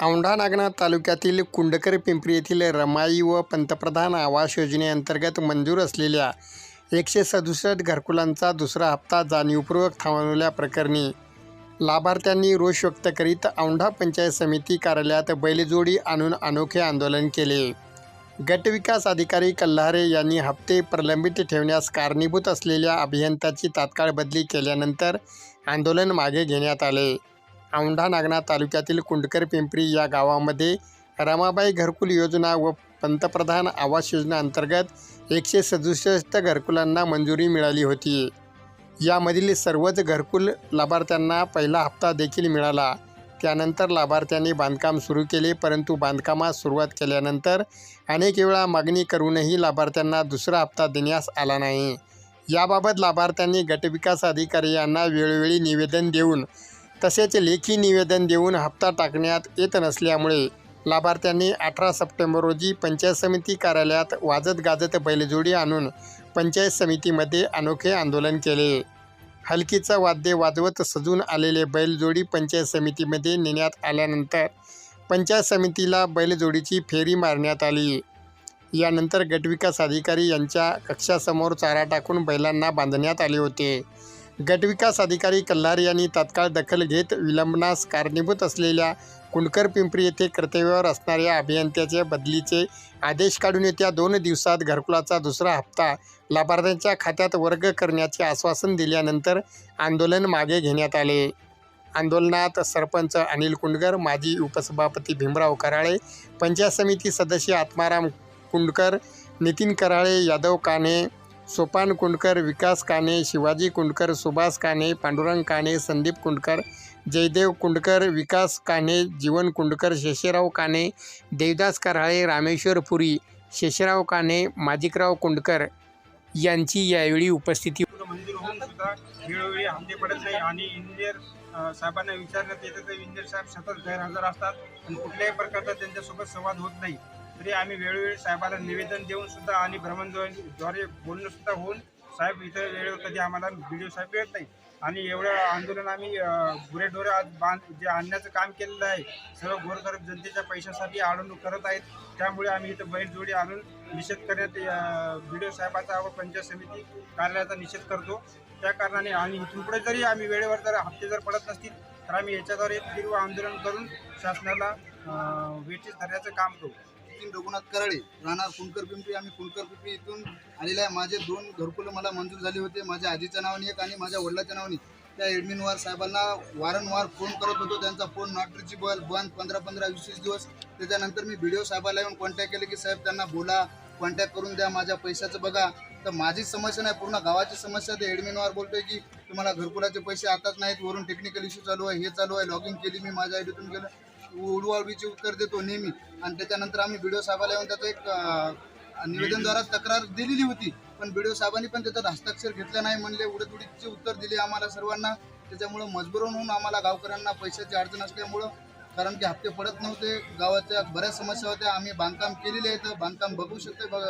औंढा नागनाथ तालुक्यातील कुंडकर पिंपरी येथील रमाई व पंतप्रधान आवास योजनेअंतर्गत मंजूर असलेल्या एकशे सदुसष्ट घरकुलांचा दुसरा हप्ता जाणीवपूर्वक थांबवल्याप्रकरणी लाभार्थ्यांनी रोष व्यक्त करीत औंढा पंचायत समिती कार्यालयात बैलजोडी आणून अनोखे आंदोलन केले. गटविकास अधिकारी कल्हारे यांनी हप्ते प्रलंबित ठेवण्यास कारणीभूत असलेल्या अभियंत्याची तात्काळ बदली केल्यानंतर आंदोलन मागे घेण्यात आले. औंढा नागनाथ तालुक्यातील कुंडकर पिंपरी या गावामध्ये रमाबाई घरकुल योजना व पंतप्रधान आवास योजना अंतर्गत एकशे सदुसष्ट घरकुलांना मंजुरी मिळाली होती. यामधील सर्वच घरकुल लाभार्थ्यांना पहिला हप्ता देखील मिळाला. त्यानंतर लाभार्थ्यांनी बांधकाम सुरू केले परंतु बांधकामास सुरुवात केल्यानंतर अनेक वेळा मागणी करूनही लाभार्थ्यांना दुसरा हप्ता देण्यास आला नाही. याबाबत लाभार्थ्यांनी गटविकास अधिकारी यांना वेळोवेळी निवेदन देऊन तसेच लेखी निवेदन देऊन हप्ता टाकण्यात येत नसल्यामुळे लाभार्थ्यांनी अठरा सप्टेंबर रोजी पंचायत समिती कार्यालयात वाजत गाजत बैलजोडी आणून पंचायत समितीमध्ये अनोखे आंदोलन केले. हलकीचं वाद्य वाजवत सजून आलेले बैलजोडी पंचायत समितीमध्ये नेण्यात आल्यानंतर पंचायत समितीला बैलजोडीची फेरी मारण्यात आली. यानंतर गटविकास अधिकारी यांच्या कक्षासमोर चारा टाकून बैलांना बांधण्यात आले होते. गटविकास अधिकारी कल्हार यांनी तात्काळ दखल घेत विलंबनास कारणीभूत असलेल्या कुंडकर पिंपरी येथे कर्तव्यावर असणाऱ्या अभियंत्याच्या बदलीचे आदेश काढून येत्या दोन दिवसात घरकुलाचा दुसरा हप्ता लाभार्थ्यांच्या खात्यात वर्ग करण्याचे आश्वासन दिल्यानंतर आंदोलन मागे घेण्यात आले. आंदोलनात सरपंच अनिल कुंडकर माजी उपसभापती भीमराव कराळे पंचायत समिती सदस्य आत्माराम कुंडकर नितीन कराळे यादव काने सोपान कुंडकर विकास काने शिवाजी कुंडकर सुभाष काने पांडुरंग काने संदीप कुंडकर जयदेव कुंडकर विकास काने जीवन कुंडकर शेषराव काने देवदास कराळे रामेश्वर पुरी शेषराव काने माजिकराव कुंडकर यांची यावेळी उपस्थिती वेळोवेळी हप्ते पडत नाही आणि इंजिनियर साहेबांना विचारण्यात येतं तर इंजिनियर साहेब सतत गैरहजर असतात आणि कुठल्याही प्रकारचा त्यांच्यासोबत संवाद होत नाही. तरी आम्ही वेळोवेळी साहेबाला निवेदन देऊन सुद्धा आणि भ्रमणद्वारे बोलणं सुद्धा होऊन साहेब इथं वेळेवर कधी आम्हाला व्हिडिओ साहेब येत नाही. आणि एवढं आंदोलन आम्ही गुरेढोरे आज बांध जे आणण्याचं काम केलेलं आहे सर्व गोरगरीब जनतेच्या पैशासाठी अडवणूक करत आहेत. त्यामुळे आम्ही इथं बैलजोडी आणून निषेध करण्यात व्हिडिओ साहेबाचा व पंचायत समिती कार्यालयाचा निषेध करतो. त्या कारणाने आणि इथून पुढे जरी आम्ही वेळेवर जर हप्ते जर पडत नसतील तर आम्ही याच्याद्वारे तीव्र आंदोलन करून शासनाला अं, वेठीस धरण्याचं काम करू. नितीन रघुनाथ कराळे राहणार कुणकर पिंपरी. आम्ही कुणकर पिंपरी इथून आलेले आहे. माझे दोन घरकुलं मला मंजूर झाले होते. माझ्या आजीच्या नावाने एक आणि माझ्या वडिलाच्या नावाने त्या एडमिनवार साहेबांना वारंवार फोन करत होतो. त्यांचा फोन नॉट रिचेबल बंद पंधरा पंधरा वीस वीस दिवस. त्याच्यानंतर मी व्हिडिओ साहेबाला येऊन कॉन्टॅक्ट केले की साहेब त्यांना बोला. कॉन्टॅक्ट करून द्या. माझ्या पैशाचं बघा. तर माझी समस्या नाही पूर्ण गावाची समस्या ते ॲडमिनवार बोलतोय की तुम्हाला घरकुलाचे पैसे आताच नाहीत. वरून टेक्निकल इश्यू चालू आहे. हे चालू आहे. लॉग इन केली मी. माझ्या आयडीतून गेलं. उडवाडवीचे उत्तर देतो नेहमी. आणि त्याच्यानंतर आम्ही बी डी ओ साहेबाला येऊन त्याचं एक निवेदनद्वारा तक्रार दिलेली होती. पण बी डी ओ साहेबांनी पण त्याच्यात हस्ताक्षर घेतलं नाही म्हणले उडत उडीचे उत्तर दिले आम्हाला सर्वांना. त्याच्यामुळं मजबूर होऊन आम्हाला गावकऱ्यांना पैशाची अडचण असल्यामुळं कारण की हप्ते पडत नव्हते. गावाच्या बऱ्याच समस्या होत्या. आम्ही बांधकाम केलेले आहेत. बांधकाम बघू शकतो बघ.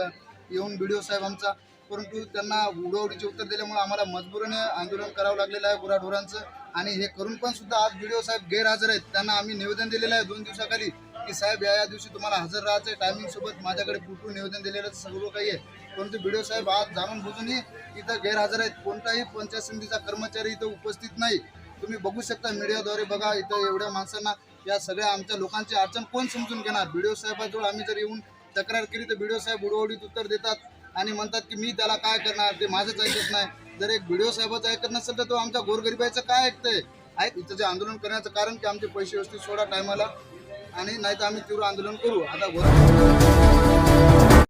येऊन ओ साहेब आमचा. परंतु त्यांना उडवडीचे उत्तर दिल्यामुळे आम्हाला मजबुरीने आंदोलन करावं लागलेलं आहे गुराढोरांचं. आणि हे करून पण सुद्धा आज व्हिडिओ साहेब गैरहजर आहेत. त्यांना आम्ही निवेदन दिलेलं आहे दोन दिवसाखाली की साहेब या या दिवशी तुम्हाला हजर राहायचं आहे. टायमिंग सोबत माझ्याकडे कुठून निवेदन दिलेलं सगळं काही आहे. परंतु व्हिडिओ साहेब आज जाणून बुजूनही इथं गैरहजर आहेत. कोणताही पंचायत समितीचा कर्मचारी इथं उपस्थित नाही. तुम्ही बघू शकता मीडियाद्वारे बघा इथं एवढ्या माणसांना या सगळ्या आमच्या लोकांची अडचण कोण समजून घेणार? व्हिडिओ साहेबाजवळ आम्ही जर येऊन तक्रार केली तर व्हिडिओ साहेब उडवडीत उत्तर देतात. आणि म्हणतात की मी त्याला काय करणार? ते माझंच ऐकत नाही. जर एक व्हिडिओ साहेबाचं ऐकत नसेल तर तो आमच्या गोरगरिबाचं काय ऐकतंय? ऐक इथं जे आंदोलन करण्याचं कारण की आमचे पैसे व्यवस्थित सोडा टायमाला. आणि नाही तर आम्ही तीव्र आंदोलन करू. आता गोर